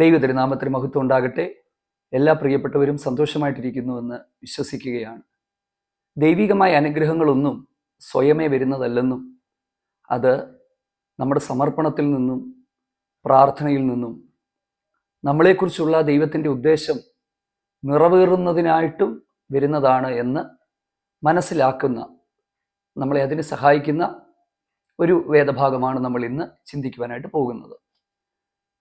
ദൈവ തിരുനാമത്തിന് മഹത്വം ഉണ്ടാകട്ടെ. എല്ലാ പ്രിയപ്പെട്ടവരും സന്തോഷമായിട്ടിരിക്കുന്നുവെന്ന് വിശ്വസിക്കുകയാണ്. ദൈവികമായ അനുഗ്രഹങ്ങളൊന്നും സ്വയമേ വരുന്നതല്ലെന്നും അത് നമ്മുടെ സമർപ്പണത്തിൽ നിന്നും പ്രാർത്ഥനയിൽ നിന്നും നമ്മളെക്കുറിച്ചുള്ള ദൈവത്തിന്റെ ഉദ്ദേശം നിറവേറുന്നതിനായിട്ടും വരുന്നതാണ് എന്ന് മനസ്സിലാക്കുന്ന നമ്മളെ അതിനെ സഹായിക്കുന്ന ഒരു വേദഭാഗമാണ് നമ്മൾ ഇന്ന് ചിന്തിക്കുവാനായിട്ട് പോകുന്നത്.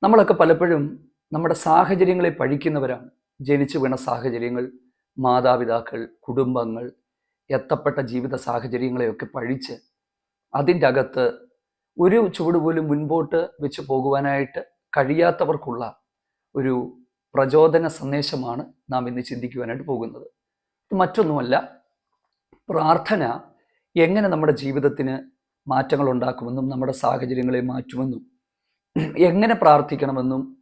നമ്മളൊക്കെ പലപ്പോഴും നമ്മുടെ സാഹചര്യങ്ങളെ പഴിക്കുന്നവരാണ്. ജനിച്ചു വീണ സാഹചര്യങ്ങൾ മാതാപിതാക്കൾ കുടുംബങ്ങൾ എത്തപ്പെട്ട ജീവിത സാഹചര്യങ്ങളെയൊക്കെ പഴിച്ച് അതിന്റെ അകത്ത് ഒരു ചുവട് പോലും മുൻപോട്ട് വെച്ച് പോകുവാനായിട്ട് കഴിയാത്തവർക്കുള്ള ഒരു പ്രചോദന സന്ദേശമാണ് നാം ഇന്ന് ചിന്തിക്കുവാനായിട്ട് പോകുന്നത്. മറ്റൊന്നുമല്ല പ്രാർത്ഥന എങ്ങനെ നമ്മുടെ ജീവിതത്തിന് മാറ്റങ്ങൾ ഉണ്ടാക്കുമെന്നും നമ്മുടെ സാഹചര്യങ്ങളെ മാറ്റുമെന്നും എങ്ങനെ പ്രാർത്ഥിക്കണമെന്നും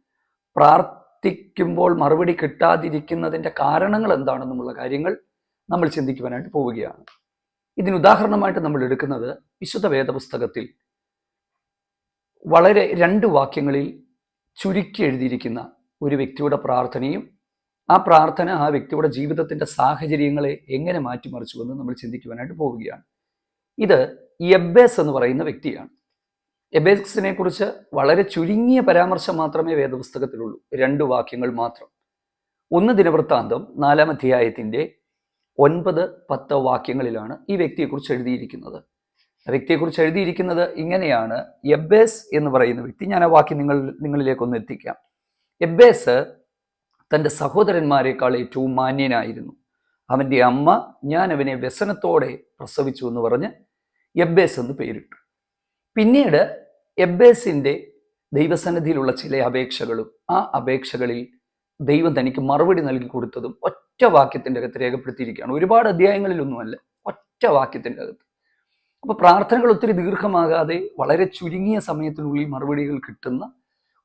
പ്രാർത്ഥിക്കുമ്പോൾ മറുപടി കിട്ടാതിരിക്കുന്നതിന്റെ കാരണങ്ങൾ എന്താണെന്നുമുള്ള കാര്യങ്ങൾ നമ്മൾ ചിന്തിക്കുവാനായിട്ട് പോവുകയാണ്. ഇതിന് ഉദാഹരണമായിട്ട് നമ്മൾ എടുക്കുന്നത് വിശുദ്ധ വേദപുസ്തകത്തിൽ വളരെ രണ്ട് വാക്യങ്ങളിൽ ചുരുക്കി എഴുതിയിരിക്കുന്ന ഒരു വ്യക്തിയുടെ പ്രാർത്ഥനയും ആ പ്രാർത്ഥന ആ വ്യക്തിയുടെ ജീവിതത്തിന്റെ സാഹചര്യങ്ങളെ എങ്ങനെ മാറ്റിമറിച്ചുവെന്ന് നമ്മൾ ചിന്തിക്കുവാനായിട്ട് പോവുകയാണ്. ഇത് യബ്ബേസ് എന്ന് പറയുന്ന വ്യക്തിയാണ്. എബേസിനെ കുറിച്ച് വളരെ ചുരുങ്ങിയ പരാമർശം മാത്രമേ വേദപുസ്തകത്തിലുള്ളൂ. രണ്ട് വാക്യങ്ങൾ മാത്രം. ഒന്ന് ദിനവൃത്താന്തം നാലാം അധ്യായത്തിന്റെ ഒൻപത് പത്ത് വാക്യങ്ങളിലാണ് ഈ വ്യക്തിയെക്കുറിച്ച് എഴുതിയിരിക്കുന്നത്. വ്യക്തിയെക്കുറിച്ച് എഴുതിയിരിക്കുന്നത് ഇങ്ങനെയാണ്. എബേസ് എന്ന് പറയുന്ന വ്യക്തി ഞാൻ ആ വാക്യം നിങ്ങൾ നിങ്ങളിലേക്കൊന്ന് എത്തിക്കാം. എബേസ് തന്റെ സഹോദരന്മാരെക്കാൾ ഏറ്റവും മാന്യനായിരുന്നു. അവന്റെ അമ്മ ഞാൻ അവനെ വ്യസനത്തോടെ പ്രസവിച്ചു എന്ന് പറഞ്ഞ് എബേസ് എന്ന് പേരിട്ടു. പിന്നീട് എബേസിന്റെ ദൈവസന്നിധിയിലുള്ള ചില അപേക്ഷകളും ആ അപേക്ഷകളിൽ ദൈവം തനിക്ക് മറുപടി നൽകി കൊടുത്തതും ഒറ്റ വാക്യത്തിന്റെ അകത്ത് രേഖപ്പെടുത്തിയിരിക്കുകയാണ്. ഒരുപാട് അധ്യായങ്ങളിലൊന്നുമല്ല ഒറ്റ വാക്യത്തിന്റെ അകത്ത്. അപ്പോൾ പ്രാർത്ഥനകൾ ഒത്തിരി ദീർഘമാകാതെ വളരെ ചുരുങ്ങിയ സമയത്തിനുള്ളിൽ മറുപടികൾ കിട്ടുന്ന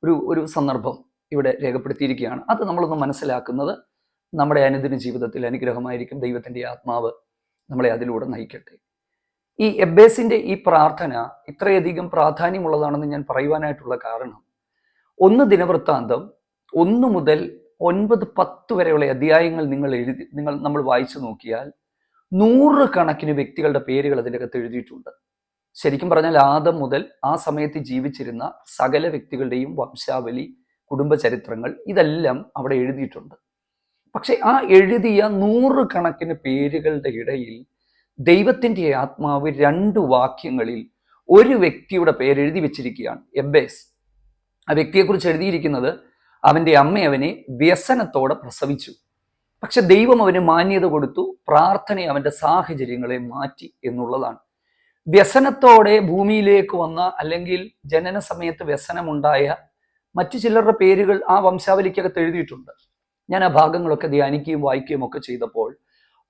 ഒരു ഒരു സന്ദർഭം ഇവിടെ രേഖപ്പെടുത്തിയിരിക്കുകയാണ്. അത് നമ്മളൊന്ന് മനസ്സിലാക്കുന്നത് നമ്മുടെ അനുദിന ജീവിതത്തിൽ അനുഗ്രഹമായിരിക്കും ദൈവത്തിന്റെ ആത്മാവ് നമ്മളെ അതിലൂടെ നയിക്കട്ടെ. ഈ എബേസിന്റെ ഈ പ്രാർത്ഥന ഇത്രയധികം പ്രാധാന്യമുള്ളതാണെന്ന് ഞാൻ പറയുവാനായിട്ടുള്ള കാരണം ഒന്ന് ദിനവൃത്താന്തം ഒന്ന് മുതൽ ഒൻപത് പത്ത് വരെയുള്ള അധ്യായങ്ങൾ നിങ്ങൾ എഴുതി നിങ്ങൾ നമ്മൾ വായിച്ചു നോക്കിയാൽ നൂറ് കണക്കിന് വ്യക്തികളുടെ പേരുകൾ അതിന്റെ അകത്ത് എഴുതിയിട്ടുണ്ട്. ശരിക്കും പറഞ്ഞാൽ ആദം മുതൽ ആ സമയത്ത് ജീവിച്ചിരുന്ന സകല വ്യക്തികളുടെയും വംശാവലി കുടുംബ ചരിത്രങ്ങൾ ഇതെല്ലാം അവിടെ എഴുതിയിട്ടുണ്ട്. പക്ഷെ ആ എഴുതിയ നൂറ് കണക്കിന് പേരുകളുടെ ഇടയിൽ ദൈവത്തിന്റെ ആത്മാവ് രണ്ട് വാക്യങ്ങളിൽ ഒരു വ്യക്തിയുടെ പേര് എഴുതി വെച്ചിരിക്കുകയാണ്. എബേസ് ആ വ്യക്തിയെക്കുറിച്ച് എഴുതിയിരിക്കുന്നത് അവന്റെ അമ്മ അവനെ വ്യസനത്തോടെ പ്രസവിച്ചു. പക്ഷെ ദൈവം അവന് മാന്യത കൊടുത്തു പ്രാർത്ഥന അവന്റെ സാഹചര്യങ്ങളെ മാറ്റി എന്നുള്ളതാണ്. വ്യസനത്തോടെ ഭൂമിയിലേക്ക് വന്ന അല്ലെങ്കിൽ ജനന സമയത്ത് വ്യസനമുണ്ടായ മറ്റു ചിലരുടെ പേരുകൾ ആ വംശാവലിക്കകത്ത് എഴുതിയിട്ടുണ്ട്. ഞാൻ ആ ഭാഗങ്ങളൊക്കെ ധ്യാനിക്കുകയും വായിക്കുകയും ഒക്കെ ചെയ്തപ്പോൾ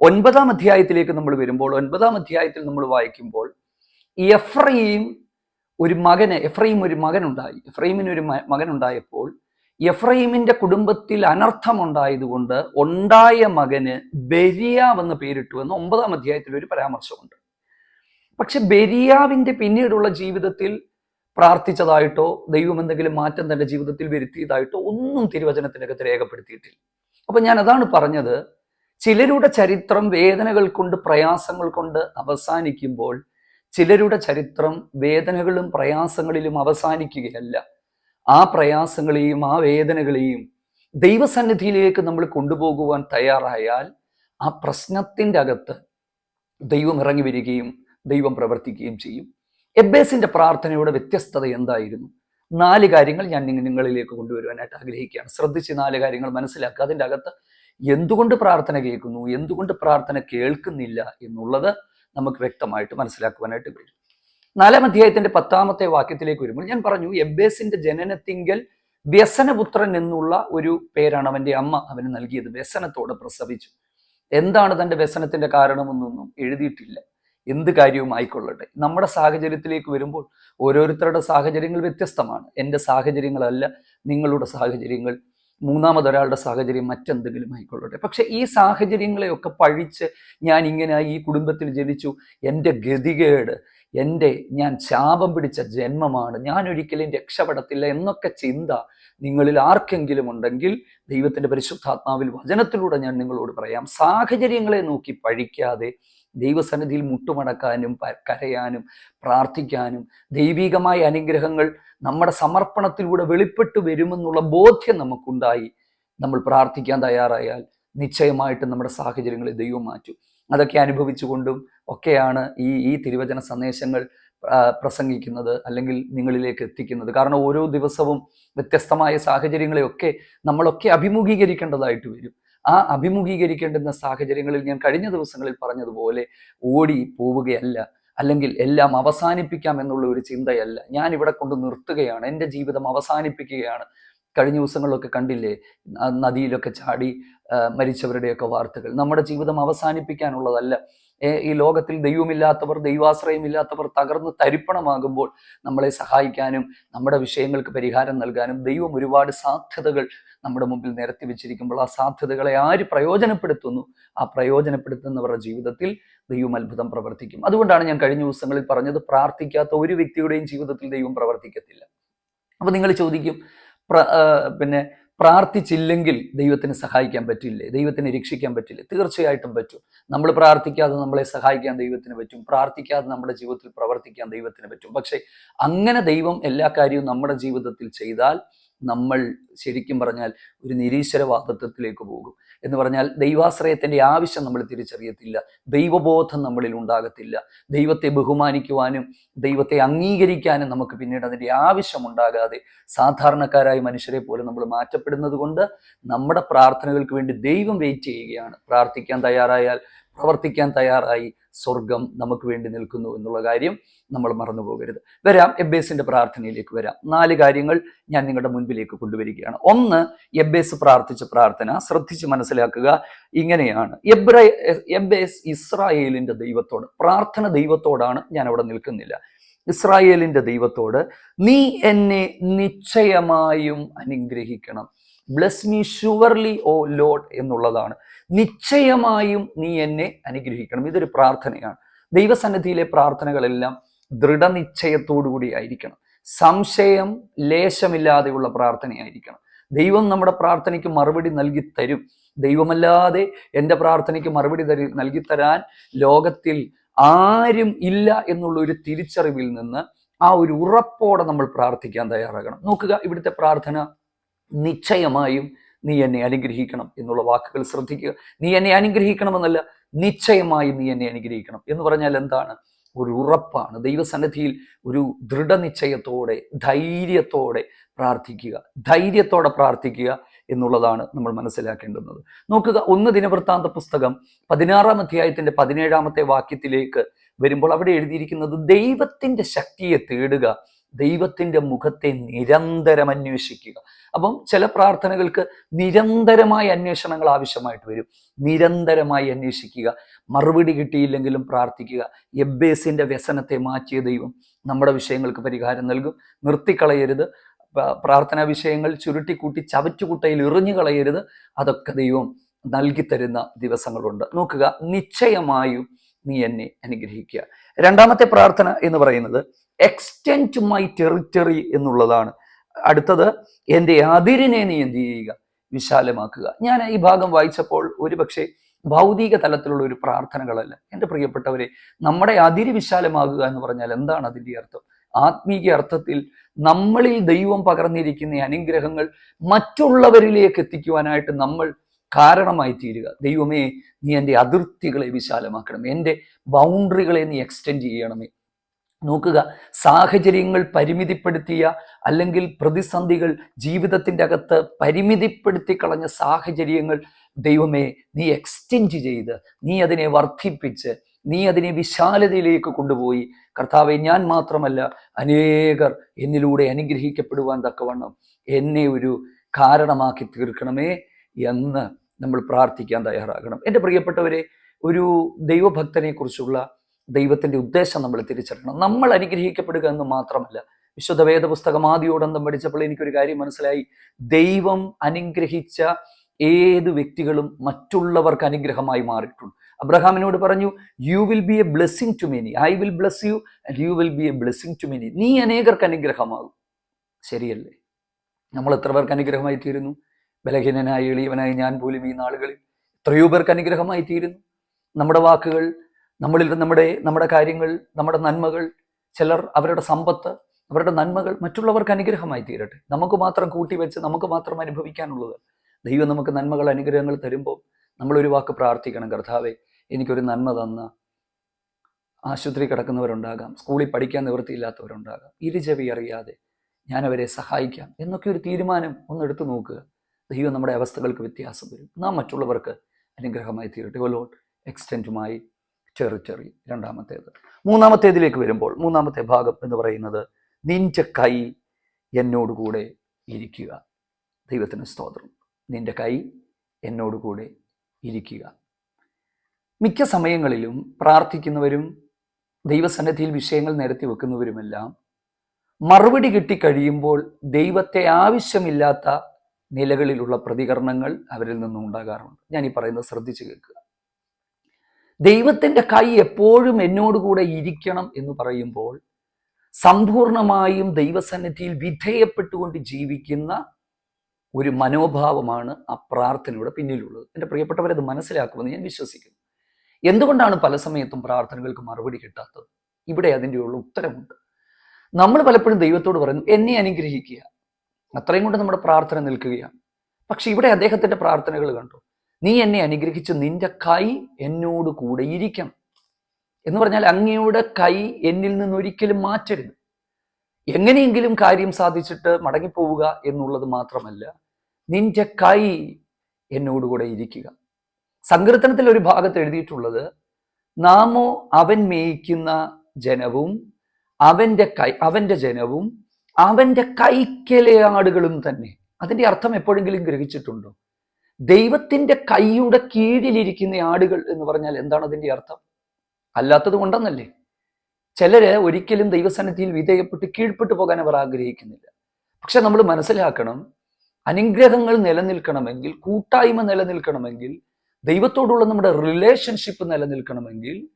ഒൻപതാം അധ്യായത്തിലേക്ക് നമ്മൾ വരുമ്പോൾ ഒൻപതാം അധ്യായത്തിൽ നമ്മൾ വായിക്കുമ്പോൾ എഫ്രയീം ഒരു മകന് എഫ്രൈം ഒരു മകനുണ്ടായി. എഫ്രൈമിന് ഒരു മകനുണ്ടായപ്പോൾ എഫ്രൈമിന്റെ കുടുംബത്തിൽ അനർത്ഥമുണ്ടായതുകൊണ്ട് ഉണ്ടായ മകന് ബെരിയാവെന്ന് പേരിട്ടു എന്ന് ഒമ്പതാം അധ്യായത്തിൽ ഒരു പരാമർശമുണ്ട്. പക്ഷെ ബെരിയാവിന്റെ പിന്നീടുള്ള ജീവിതത്തിൽ പ്രാർത്ഥിച്ചതായിട്ടോ ദൈവം എന്തെങ്കിലും മാറ്റം തന്റെ ജീവിതത്തിൽ വരുത്തിയതായിട്ടോ ഒന്നും തിരുവചനത്തിനകത്ത് രേഖപ്പെടുത്തിയിട്ടില്ല. അപ്പൊ ഞാൻ അതാണ് പറഞ്ഞത് ചിലരുടെ ചരിത്രം വേദനകൾ കൊണ്ട് പ്രയാസങ്ങൾ കൊണ്ട് അവസാനിക്കുമ്പോൾ ചിലരുടെ ചരിത്രം വേദനകളും പ്രയാസങ്ങളിലും അവസാനിക്കുകയല്ല. ആ പ്രയാസങ്ങളെയും ആ വേദനകളെയും ദൈവസന്നിധിയിലേക്ക് നമ്മൾ കൊണ്ടുപോകുവാൻ തയ്യാറായാൽ ആ പ്രശ്നത്തിന്റെ അകത്ത് ദൈവം ഇറങ്ങി വരികയും ദൈവം പ്രവർത്തിക്കുകയും ചെയ്യും. എബേസിന്റെ പ്രാർത്ഥനയുടെ വ്യത്യസ്തത എന്തായിരുന്നു? നാല് കാര്യങ്ങൾ ഞാൻ നിങ്ങളിലേക്ക് കൊണ്ടുവരുവാനായിട്ട് ആഗ്രഹിക്കുകയാണ്. ശ്രദ്ധിച്ച് നാല് കാര്യങ്ങൾ മനസ്സിലാക്കുക. അതിന്റെ അകത്ത് എന്തുകൊണ്ട് പ്രാർത്ഥന കേൾക്കുന്നു? എന്തുകൊണ്ട് പ്രാർത്ഥന കേൾക്കുന്നില്ല എന്നുള്ളത് നമുക്ക് വ്യക്തമായിട്ട് മനസ്സിലാക്കുവാനായിട്ട് കഴിയും. നാലാം അധ്യായത്തിന്റെ പത്താമത്തെ വാക്യത്തിലേക്ക് വരുമ്പോൾ ഞാൻ പറഞ്ഞു എബേസിന്റെ ജനനത്തിങ്കൽ വ്യസനപുത്രൻ എന്നുള്ള ഒരു പേരാണ് അവന്റെ അമ്മ അവന് നൽകിയത്. വ്യസനത്തോടെ പ്രസവിച്ചു. എന്താണ് തന്റെ വ്യസനത്തിന്റെ കാരണമെന്നൊന്നും എഴുതിയിട്ടില്ല. എന്ത് കാര്യവും ആയിക്കൊള്ളട്ടെ. നമ്മുടെ സാഹചര്യത്തിലേക്ക് വരുമ്പോൾ ഓരോരുത്തരുടെ സാഹചര്യങ്ങൾ വ്യത്യസ്തമാണ്. എന്റെ സാഹചര്യങ്ങളല്ല നിങ്ങളുടെ സാഹചര്യങ്ങൾ. മൂന്നാമതൊരാളുടെ സാഹചര്യം മറ്റെന്തെങ്കിലും ആയിക്കൊള്ളട്ടെ. പക്ഷെ ഈ സാഹചര്യങ്ങളെയൊക്കെ പഴിച്ച് ഞാൻ ഇങ്ങനെ ഈ കുടുംബത്തിൽ ജനിച്ചു. എന്റെ ഗതികേട് എന്റെ ഞാൻ ശാപം പിടിച്ച ജന്മമാണ് ഞാൻ ഒരിക്കലും രക്ഷപ്പെടത്തില്ല എന്നൊക്കെ ചിന്ത നിങ്ങളിൽ ആർക്കെങ്കിലും ഉണ്ടെങ്കിൽ ദൈവത്തിന്റെ പരിശുദ്ധാത്മാവിൽ വചനത്തിലൂടെ ഞാൻ നിങ്ങളോട് പറയാം. സാഹചര്യങ്ങളെ നോക്കി പഴിക്കാതെ ദൈവസന്നിധിയിൽ മുട്ടുമടക്കാനും കരയാനും പ്രാർത്ഥിക്കാനും ദൈവികമായ അനുഗ്രഹങ്ങൾ നമ്മുടെ സമർപ്പണത്തിലൂടെ വെളിപ്പെട്ടു വരുമെന്നുള്ള ബോധ്യം നമുക്കുണ്ടായി. നമ്മൾ പ്രാർത്ഥിക്കാൻ തയ്യാറായാൽ നിശ്ചയമായിട്ട് നമ്മുടെ സാഹചര്യങ്ങളെ ദൈവം മാറ്റും. അതൊക്കെ അനുഭവിച്ചുകൊണ്ടും ഒക്കെയാണ് ഈ ഈ തിരുവചന സന്ദേശങ്ങൾ പ്രസംഗിക്കുന്നത് അല്ലെങ്കിൽ നിങ്ങളിലേക്ക് എത്തിക്കുന്നത്. കാരണം ഓരോ ദിവസവും വ്യത്യസ്തമായ സാഹചര്യങ്ങളെയൊക്കെ നമ്മളൊക്കെ അഭിമുഖീകരിക്കേണ്ടതായിട്ട് വരും. ആ അഭിമുഖീകരിക്കേണ്ടുന്ന സാഹചര്യങ്ങളിൽ ഞാൻ കഴിഞ്ഞ ദിവസങ്ങളിൽ പറഞ്ഞതുപോലെ ഓടി പോവുകയല്ല. അല്ലെങ്കിൽ എല്ലാം അവസാനിപ്പിക്കാം എന്നുള്ള ഒരു ചിന്തയല്ല. ഞാൻ ഇവിടെ കൊണ്ട് നിർത്തുകയാണ്. എന്റെ ജീവിതം അവസാനിപ്പിക്കുകയാണ്. കഴിഞ്ഞ ദിവസങ്ങളിലൊക്കെ കണ്ടില്ലേ? നദിയിലൊക്കെ ചാടി മരിച്ചവരുടെയൊക്കെ വാർത്തകൾ. നമ്മുടെ ജീവിതം അവസാനിപ്പിക്കാനുള്ളതല്ല. ഈ ലോകത്തിൽ ദൈവമില്ലാത്തവർ ദൈവാശ്രയമില്ലാത്തവർ തകർന്ന് തരിപ്പണമാകുമ്പോൾ നമ്മളെ സഹായിക്കാനും നമ്മുടെ വിഷയങ്ങൾക്ക് പരിഹാരം നൽകാനും ദൈവം ഒരുപാട് സാധ്യതകൾ നമ്മുടെ മുമ്പിൽ നിരത്തി വെച്ചിരിക്കുമ്പോൾ ആ സാധ്യതകളെ ആര് പ്രയോജനപ്പെടുത്തുന്നു? ആ പ്രയോജനപ്പെടുത്തുന്നവരുടെ ജീവിതത്തിൽ ദൈവം അത്ഭുതം പ്രവർത്തിക്കും. അതുകൊണ്ടാണ് ഞാൻ കഴിഞ്ഞ ദിവസങ്ങളിൽ പറഞ്ഞത് പ്രാർത്ഥിക്കാത്ത ഒരു വ്യക്തിയുടെയും ജീവിതത്തിൽ ദൈവം പ്രവർത്തിക്കത്തില്ല. അപ്പൊ നിങ്ങൾ ചോദിക്കും പിന്നെ പ്രാർത്ഥിച്ചില്ലെങ്കിൽ ദൈവത്തിന് സഹായിക്കാൻ പറ്റില്ലേ? ദൈവത്തിനെ രക്ഷിക്കാൻ പറ്റില്ലേ? തീർച്ചയായിട്ടും പറ്റും. നമ്മൾ പ്രാർത്ഥിക്കാതെ നമ്മളെ സഹായിക്കാൻ ദൈവത്തിന് പറ്റും. പ്രാർത്ഥിക്കാതെ നമ്മുടെ ജീവിതത്തിൽ പ്രവർത്തിക്കാൻ ദൈവത്തിന് പറ്റും. പക്ഷേ അങ്ങനെ ദൈവം എല്ലാ കാര്യവും നമ്മുടെ ജീവിതത്തിൽ ചെയ്താൽ നമ്മൾ ശരിക്കും പറഞ്ഞാൽ ഒരു നിരീശ്വരവാദത്വത്തിലേക്ക് പോകും എന്ന് പറഞ്ഞാൽ ദൈവാശ്രയത്തിന്റെ ആവശ്യം നമ്മൾ തിരിച്ചറിയത്തില്ല. ദൈവബോധം നമ്മളിൽ ഉണ്ടാകത്തില്ല. ദൈവത്തെ ബഹുമാനിക്കുവാനും ദൈവത്തെ അംഗീകരിക്കാനും നമുക്ക് പിന്നീട് അതിന്റെ ആവശ്യമുണ്ടാകാതെ സാധാരണക്കാരായ മനുഷ്യരെ പോലെ നമ്മൾ മാറ്റപ്പെടുന്നത് കൊണ്ട് നമ്മുടെ പ്രാർത്ഥനകൾക്ക് വേണ്ടി ദൈവം വെയിറ്റ് ചെയ്യുകയാണ്. പ്രാർത്ഥിക്കാൻ തയ്യാറായാൽ പ്രവർത്തിക്കാൻ തയ്യാറായി. സ്വർഗം നമുക്ക് വേണ്ടി നിൽക്കുന്നു എന്നുള്ള കാര്യം നമ്മൾ മറന്നു പോകരുത് വരാം എബേസിന്റെ പ്രാർത്ഥനയിലേക്ക് വരാം. നാല് കാര്യങ്ങൾ ഞാൻ നിങ്ങളുടെ മുൻപിലേക്ക് കൊണ്ടുവരികയാണ്. ഒന്ന് എബേസ് പ്രാർത്ഥിച്ച പ്രാർത്ഥന ശ്രദ്ധിച്ച് മനസ്സിലാക്കുക. ഇങ്ങനെയാണ്. എബ്ര എബേസ് ഇസ്രായേലിന്റെ ദൈവത്തോട് പ്രാർത്ഥന ദൈവത്തോടാണ് ഞാൻ അവിടെ നിൽക്കുന്നില്ല. ഇസ്രായേലിന്റെ ദൈവത്തോട് നീ എന്നെ നിശ്ചയമായും അനുഗ്രഹിക്കണം. Bless me surely O Lord എന്നുള്ളതാണ്. നിശ്ചയമായും നീ എന്നെ അനുഗ്രഹിക്കണം. ഇതൊരു പ്രാർത്ഥനയാണ്. ദൈവസന്നിധിയിലെ പ്രാർത്ഥനകളെല്ലാം ദൃഢനിശ്ചയത്തോടുകൂടി ആയിരിക്കണം. സംശയം ലേശമില്ലാതെയുള്ള പ്രാർത്ഥനയായിരിക്കണം. ദൈവം നമ്മുടെ പ്രാർത്ഥനയ്ക്ക് മറുപടി നൽകി തരും. ദൈവമല്ലാതെ എന്റെ പ്രാർത്ഥനയ്ക്ക് മറുപടി തരി നൽകി തരാൻ ലോകത്തിൽ ആരും ഇല്ല എന്നുള്ള ഒരു തിരിച്ചറിവിൽ നിന്ന് ആ ഒരു ഉറപ്പോടെ നമ്മൾ പ്രാർത്ഥിക്കാൻ തയ്യാറാകണം. നോക്കുക ഇവിടുത്തെ പ്രാർത്ഥന നിശ്ചയമായും നീ എന്നെ അനുഗ്രഹിക്കണം എന്നുള്ള വാക്കുകൾ ശ്രദ്ധിക്കുക. നീ എന്നെ അനുഗ്രഹിക്കണമെന്നല്ല നിശ്ചയമായി നീ എന്നെ അനുഗ്രഹിക്കണം എന്ന് പറഞ്ഞാൽ എന്താണ്? ഒരു ഉറപ്പാണ്. ദൈവസന്നിധിയിൽ ഒരു ദൃഢനിശ്ചയത്തോടെ ധൈര്യത്തോടെ പ്രാർത്ഥിക്കുക. ധൈര്യത്തോടെ പ്രാർത്ഥിക്കുക എന്നുള്ളതാണ് നമ്മൾ മനസ്സിലാക്കേണ്ടുന്നത്. നോക്കുക ഒന്ന് ദിനവൃത്താന്ത പുസ്തകം പതിനാറാം അധ്യായത്തിന്റെ പതിനേഴാമത്തെ വാക്യത്തിലേക്ക് വരുമ്പോൾ അവിടെ എഴുതിയിരിക്കുന്നത് ദൈവത്തിന്റെ ശക്തിയെ തേടുക ദൈവത്തിന്റെ മുഖത്തെ നിരന്തരം അന്വേഷിക്കുക. അപ്പം ചില പ്രാർത്ഥനകൾക്ക് നിരന്തരമായ അന്വേഷണങ്ങൾ ആവശ്യമായിട്ട് വരും. നിരന്തരമായി അന്വേഷിക്കുക. മറുപടി കിട്ടിയില്ലെങ്കിലും പ്രാർത്ഥിക്കുക. എബേസിന്റെ വ്യസനത്തെ മാറ്റിയ ദൈവം നമ്മുടെ വിഷയങ്ങൾക്ക് പരിഹാരം നൽകും. നിർത്തിക്കളയരുത്. പ്രാർത്ഥനാ വിഷയങ്ങൾ ചുരുട്ടിക്കൂട്ടി ചവറ്റുകുട്ടയിൽ എറിഞ്ഞു കളയരുത്. അതൊക്കെ ദൈവം നൽകി തരുന്ന ദിവസങ്ങളുണ്ട്. നോക്കുക നിശ്ചയമായും നീ എന്നെ അനുഗ്രഹിക്കുക. രണ്ടാമത്തെ പ്രാർത്ഥന എന്ന് പറയുന്നത് എക്സ്റ്റെൻഡ് മൈ ടെറിറ്ററി എന്നുള്ളതാണ്. അടുത്തത് എന്റെ അതിരിനെ നീ എന്ത് ചെയ്യുക? വിശാലമാക്കുക. ഞാൻ ഈ ഭാഗം വായിച്ചപ്പോൾ ഒരുപക്ഷെ ഭൗതിക തലത്തിലുള്ള ഒരു പ്രാർത്ഥനകളല്ല. എന്റെ പ്രിയപ്പെട്ടവരെ നമ്മുടെ അതിരി വിശാലമാകുക എന്ന് പറഞ്ഞാൽ എന്താണ് അതിന്റെ അർത്ഥം? ആത്മീയ അർത്ഥത്തിൽ നമ്മളിൽ ദൈവം പകർന്നിരിക്കുന്ന അനുഗ്രഹങ്ങൾ മറ്റുള്ളവരിലേക്ക് എത്തിക്കുവാനായിട്ട് നമ്മൾ കാരണമായി തീരുക ദൈവമേ നീ എന്റെ അതിർത്തികളെ വിശാലമാക്കണം എന്റെ ബൗണ്ടറികളെ നീ എക്സ്റ്റെൻഡ് ചെയ്യണമേ. നോക്കുക. സാഹചര്യങ്ങൾ പരിമിതിപ്പെടുത്തിയ അല്ലെങ്കിൽ പ്രതിസന്ധികൾ ജീവിതത്തിന്റെ അകത്ത് പരിമിതിപ്പെടുത്തി കളഞ്ഞ സാഹചര്യങ്ങൾ ദൈവമേ നീ എക്സ്റ്റെൻഡ് ചെയ്ത് നീ അതിനെ വർദ്ധിപ്പിച്ച് നീ അതിനെ വിശാലതയിലേക്ക് കൊണ്ടുപോയി. കർത്താവെ ഞാൻ മാത്രമല്ല അനേകർ എന്നിലൂടെ അനുഗ്രഹിക്കപ്പെടുവാൻ തക്കവണ്ണം എന്നെ ഒരു കാരണമാക്കി തീർക്കണമേ എന്ന് നമ്മൾ പ്രാർത്ഥിക്കാൻ തയ്യാറാകണം. എന്റെ പ്രിയപ്പെട്ടവരെ ഒരു ദൈവഭക്തനെ കുറിച്ചുള്ള ദൈവത്തിന്റെ ഉദ്ദേശം നമ്മൾ തിരിച്ചറിയണം. നമ്മൾ അനുഗ്രഹിക്കപ്പെടുക എന്ന് മാത്രമല്ല വിശുദ്ധ വേദപുസ്തകം ആദ്യോടന്തം പഠിച്ചപ്പോൾ എനിക്കൊരു കാര്യം മനസ്സിലായി. ദൈവം അനുഗ്രഹിച്ച ഏത് വ്യക്തികളും മറ്റുള്ളവർക്ക് അനുഗ്രഹമായി മാറിയിട്ടുണ്ട്. അബ്രഹാമിനോട് പറഞ്ഞു you will be a blessing to many I will bless you you will be a blessing to many നീ അനേകർക്ക് അനുഗ്രഹമാകും. ശരിയല്ലേ? നമ്മൾ എത്ര പേർക്ക് അനുഗ്രഹമായി തീരുന്നു? ബലഹീനനായി എളിയവനായി ഞാൻ പോലും ഈ നാളുകളിൽ എത്രയോ പേർക്ക് അനുഗ്രഹമായി തീരുന്നു? നമ്മുടെ വാക്കുകൾ നമ്മളിൽ നമ്മുടെ നമ്മുടെ കാര്യങ്ങൾ നമ്മുടെ നന്മകൾ ചിലർ അവരുടെ സമ്പത്ത് അവരുടെ നന്മകൾ മറ്റുള്ളവർക്ക് അനുഗ്രഹമായി തീരട്ടെ. നമുക്ക് മാത്രം കൂട്ടിവെച്ച് നമുക്ക് മാത്രം അനുഭവിക്കാനുള്ളത്. ദൈവം നമുക്ക് നന്മകൾ അനുഗ്രഹങ്ങൾ തരുമ്പോൾ നമ്മളൊരു വാക്ക് പ്രാർത്ഥിക്കണം. കർത്താവെ എനിക്കൊരു നന്മ തന്ന ആശുപത്രി കിടക്കുന്നവരുണ്ടാകാം. സ്കൂളിൽ പഠിക്കാൻ നിവൃത്തിയില്ലാത്തവരുണ്ടാകാം. ഇരുചവി അറിയാതെ ഞാൻ അവരെ സഹായിക്കാം. എന്നൊക്കെ ഒരു തീരുമാനം ഒന്ന് എടുത്തു നോക്കുക. ദൈവം നമ്മുടെ അവസ്ഥകൾക്ക് വ്യത്യാസം വരും. നാം മറ്റുള്ളവർക്ക് അനുഗ്രഹമായി തീരട്ടെ. ഓ ലോഡ് ടെറിറ്ററി രണ്ടാമത്തേത്. മൂന്നാമത്തേതിലേക്ക് വരുമ്പോൾ മൂന്നാമത്തെ ഭാഗം എന്ന് പറയുന്നത് നിന്റെ കൈ എന്നോടുകൂടെ ഇരിക്കുക. ദൈവത്തിന് സ്തോത്രം. നിന്റെ കൈ എന്നോടുകൂടെ ഇരിക്കുക. മിക്ക സമയങ്ങളിലും പ്രാർത്ഥിക്കുന്നവരും ദൈവസന്നദ്ധിയിൽ വിഷയങ്ങൾ നിരത്തി വെക്കുന്നവരുമെല്ലാം മറുപടി കിട്ടിക്കഴിയുമ്പോൾ ദൈവത്തെ ആവശ്യമില്ലാത്ത നിലകളിലുള്ള പ്രതികരണങ്ങൾ അവരിൽ നിന്നും ഉണ്ടാകാറുണ്ട്. ഞാൻ ഈ പറയുന്നത് ശ്രദ്ധിച്ചു കേൾക്കുക. ദൈവത്തിന്റെ കൈ എപ്പോഴും എന്നോടുകൂടെ ഇരിക്കണം എന്ന് പറയുമ്പോൾ സമ്പൂർണമായും ദൈവസന്നിധിയിൽ വിധേയപ്പെട്ടുകൊണ്ട് ജീവിക്കുന്ന ഒരു മനോഭാവമാണ് ആ പ്രാർത്ഥനയുടെ പിന്നിലുള്ളത്. എന്റെ പ്രിയപ്പെട്ടവരത് മനസ്സിലാക്കുമെന്ന് ഞാൻ വിശ്വസിക്കുന്നു. എന്തുകൊണ്ടാണ് പല സമയത്തും പ്രാർത്ഥനകൾക്ക് മറുപടി കിട്ടാത്തത്? ഇവിടെ അതിന്റെ ഉള്ള ഉത്തരമുണ്ട്. നമ്മൾ പലപ്പോഴും ദൈവത്തോട് പറയുന്നു എന്നെ അനുഗ്രഹിക്കുക. അത്രയും കൊണ്ട് നമ്മുടെ പ്രാർത്ഥന നിൽക്കുകയാണ്. പക്ഷെ ഇവിടെ അദ്ദേഹത്തിന്റെ പ്രാർത്ഥനകൾ കണ്ടു? നീ എന്നെ അനുഗ്രഹിച്ച് നിന്റെ കൈ എന്നോട് കൂടെ ഇരിക്കണം. എന്ന് പറഞ്ഞാൽ അങ്ങയുടെ കൈ എന്നിൽ നിന്ന് ഒരിക്കലും മാറ്റരുത്. എങ്ങനെയെങ്കിലും കാര്യം സാധിച്ചിട്ട് മടങ്ങിപ്പോവുക എന്നുള്ളത് മാത്രമല്ല നിന്റെ കൈ എന്നോടുകൂടെ ഇരിക്കുക. സങ്കീർത്തനത്തിൽ ഒരു ഭാഗത്ത് എഴുതിയിട്ടുള്ളത് നാമോ അവൻ മേയിക്കുന്ന ജനവും അവന്റെ കൈ അവന്റെ ജനവും അവന്റെ കൈക്കലെ ആടുകളും തന്നെ. അതിന്റെ അർത്ഥം എപ്പോഴെങ്കിലും ഗ്രഹിച്ചിട്ടുണ്ടോ? ദൈവത്തിന്റെ കൈയുടെ കീഴിലിരിക്കുന്ന ആടുകൾ എന്ന് പറഞ്ഞാൽ എന്താണ് അതിന്റെ അർത്ഥം? അല്ലാത്തത് കൊണ്ടെന്നല്ലേ? ചിലര് ഒരിക്കലും ദൈവസന്നിധിയിൽ വിധേയപ്പെട്ട് കീഴ്പ്പെട്ടു പോകാൻ അവർ ആഗ്രഹിക്കുന്നില്ല. പക്ഷെ നമ്മൾ മനസ്സിലാക്കണം അനുഗ്രഹങ്ങൾ നിലനിൽക്കണമെങ്കിൽ കൂട്ടായ്മ നിലനിൽക്കണമെങ്കിൽ ദൈവത്തോടുള്ള നമ്മുടെ relationship നിലനിൽക്കണമെങ്കിൽ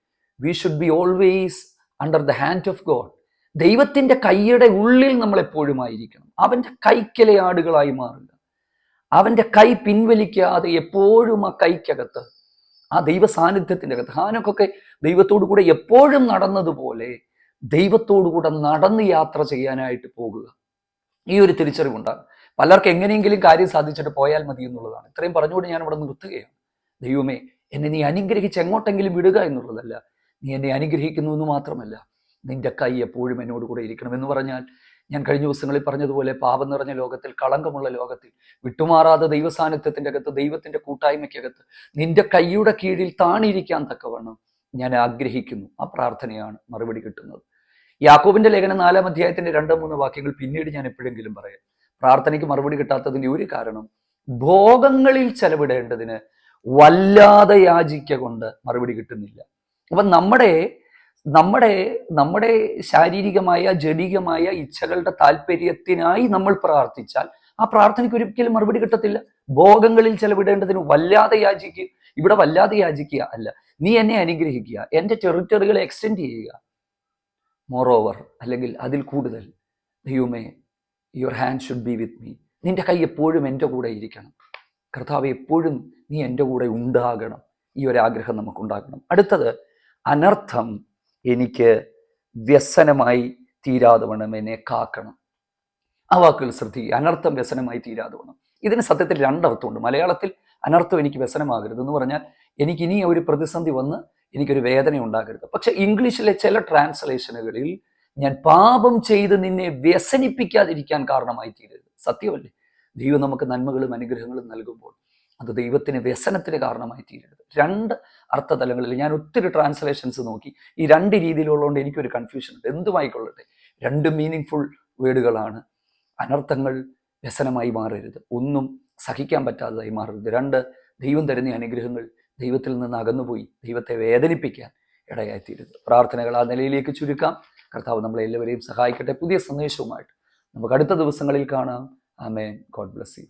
we should be always under the hand of God ദൈവത്തിന്റെ കൈയുടെ ഉള്ളിൽ നമ്മൾ എപ്പോഴും ആയിരിക്കണം. അവന്റെ കൈക്കലെ ആടുകളായി മാറുക. അവന്റെ കൈ പിൻവലിക്കാതെ എപ്പോഴും ആ കൈക്കകത്ത് ആ ദൈവ സാന്നിധ്യത്തിന്റെ അകത്ത് ഹാനൊക്കെ ദൈവത്തോടു കൂടെ എപ്പോഴും നടന്നതുപോലെ ദൈവത്തോടു കൂടെ നടന്ന് യാത്ര ചെയ്യാനായിട്ട് പോകുക. ഈ ഒരു തിരിച്ചറിവുണ്ടാകും. പലർക്കും എങ്ങനെയെങ്കിലും കാര്യം സാധിച്ചിട്ട് പോയാൽ മതി എന്നുള്ളതാണ്. ഇത്രയും പറഞ്ഞുകൊണ്ട് ഞാൻ ഇവിടെ നിർത്തുകയാണ്. ദൈവമേ എന്നെ നീ അനുഗ്രഹിച്ച് എങ്ങോട്ടെങ്കിലും വിടുക എന്നുള്ളതല്ല. നീ എന്നെ അനുഗ്രഹിക്കുന്നു എന്ന് മാത്രമല്ല നിന്റെ കൈ എപ്പോഴും എന്നോട് കൂടെ ഇരിക്കണം എന്ന് പറഞ്ഞാൽ ഞാൻ കഴിഞ്ഞ ദിവസങ്ങളിൽ പറഞ്ഞതുപോലെ പാപം നിറഞ്ഞ ലോകത്തിൽ കളങ്കമുള്ള ലോകത്തിൽ വിട്ടുമാറാതെ ദൈവസാന്നിധ്യത്തിന്റെ അകത്ത് ദൈവത്തിന്റെ കൂട്ടായ്മയ്ക്കകത്ത് നിന്റെ കൈയുടെ കീഴിൽ താണിരിക്കാൻ തക്കവണ്ണം ഞാൻ ആഗ്രഹിക്കുന്നു. ആ പ്രാർത്ഥനയാണ് മറുപടി കിട്ടുന്നത്. യാക്കോബിന്റെ ലേഖനം നാലാം അധ്യായത്തിന്റെ രണ്ടോ മൂന്ന് വാക്യങ്ങൾ പിന്നീട് ഞാൻ എപ്പോഴെങ്കിലും പറയാം. പ്രാർത്ഥനയ്ക്ക് മറുപടി കിട്ടാത്തതിന്റെ ഒരു കാരണം ഭോഗങ്ങളിൽ ചെലവിടേണ്ടതിന് വല്ലാതെ യാചിക്ക കൊണ്ട് മറുപടി കിട്ടുന്നില്ല. അപ്പൊ നമ്മുടെ നമ്മുടെ നമ്മുടെ ശാരീരികമായ ജനികമായ ഇച്ഛകളുടെ താല്പര്യത്തിനായി നമ്മൾ പ്രാർത്ഥിച്ചാൽ ആ പ്രാർത്ഥനയ്ക്ക് ഒരിക്കലും മറുപടി കിട്ടത്തില്ല. ഭോഗങ്ങളിൽ ചെലവിടേണ്ടതിന് വല്ലാതെ യാചിക്കുക. ഇവിടെ വല്ലാതെ യാചിക്കുക അല്ല. നീ എന്നെ അനുഗ്രഹിക്കുക. എന്റെ ടെറിറ്ററികളെ എക്സ്റ്റെൻഡ് ചെയ്യുക. മോറോവർ അല്ലെങ്കിൽ അതിൽ കൂടുതൽ ദൈവമേ your hand should be with me നിന്റെ കൈ എപ്പോഴും എന്റെ കൂടെ ഇരിക്കണം. കർത്താവ് എപ്പോഴും നീ എന്റെ കൂടെ ഉണ്ടാകണം. ഈ ഒരു ആഗ്രഹം നമുക്കുണ്ടാകണം. അടുത്തത് അനർത്ഥം എനിക്ക് വ്യസനമായി തീരാതെ വേണം എന്നെ കാക്കണം. ആ വാക്കുകൾ ശ്രദ്ധിക്കുക. അനർത്ഥം വ്യസനമായി തീരാതെ വേണം. ഇതിന് സത്യത്തിൽ രണ്ടർത്ഥമുണ്ട്. മലയാളത്തിൽ അനർത്ഥം എനിക്ക് വ്യസനമാകരുത് എന്ന് പറഞ്ഞാൽ എനിക്ക് ഇനി ഒരു പ്രതിസന്ധി വന്ന് എനിക്കൊരു വേദന ഉണ്ടാകരുത്. പക്ഷെ ഇംഗ്ലീഷിലെ ചില ട്രാൻസ്ലേഷനുകളിൽ ഞാൻ പാപം ചെയ്ത് നിന്നെ വ്യസനിപ്പിക്കാതിരിക്കാൻ കാരണമായി തീരരുത്. സത്യമല്ലേ? ദൈവം നമുക്ക് നന്മകളും അനുഗ്രഹങ്ങളും നൽകുമ്പോൾ അത് ദൈവത്തിന് വ്യസനത്തിന് കാരണമായി തീരരുത്. രണ്ട് അർത്ഥതലങ്ങളിൽ ഞാൻ ഒത്തിരി ട്രാൻസ്ലേഷൻസ് നോക്കി. ഈ രണ്ട് രീതിയിലുള്ളതുകൊണ്ട് എനിക്കൊരു കൺഫ്യൂഷൻ ഉണ്ട്. എന്തുമായിക്കൊള്ളട്ടെ? രണ്ട് മീനിങ് ഫുൾ വേർഡുകളാണ് അനർത്ഥങ്ങൾ വ്യസനമായി മാറരുത്. ഒന്നും സഹിക്കാൻ പറ്റാത്തതായി മാറരുത്. രണ്ട് ദൈവം തരുന്ന അനുഗ്രഹങ്ങൾ ദൈവത്തിൽ നിന്ന് അകന്നുപോയി ദൈവത്തെ വേദനിപ്പിക്കാൻ ഇടയായിത്തീരുത് പ്രാർത്ഥനകൾ ആ നിലയിലേക്ക് ചുരുക്കാം. കർത്താവ് നമ്മളെ എല്ലാവരെയും സഹായിക്കട്ടെ. പുതിയ സന്ദേശവുമായിട്ട് നമുക്ക് അടുത്ത ദിവസങ്ങളിൽ കാണാം. ആമേൻ. God bless you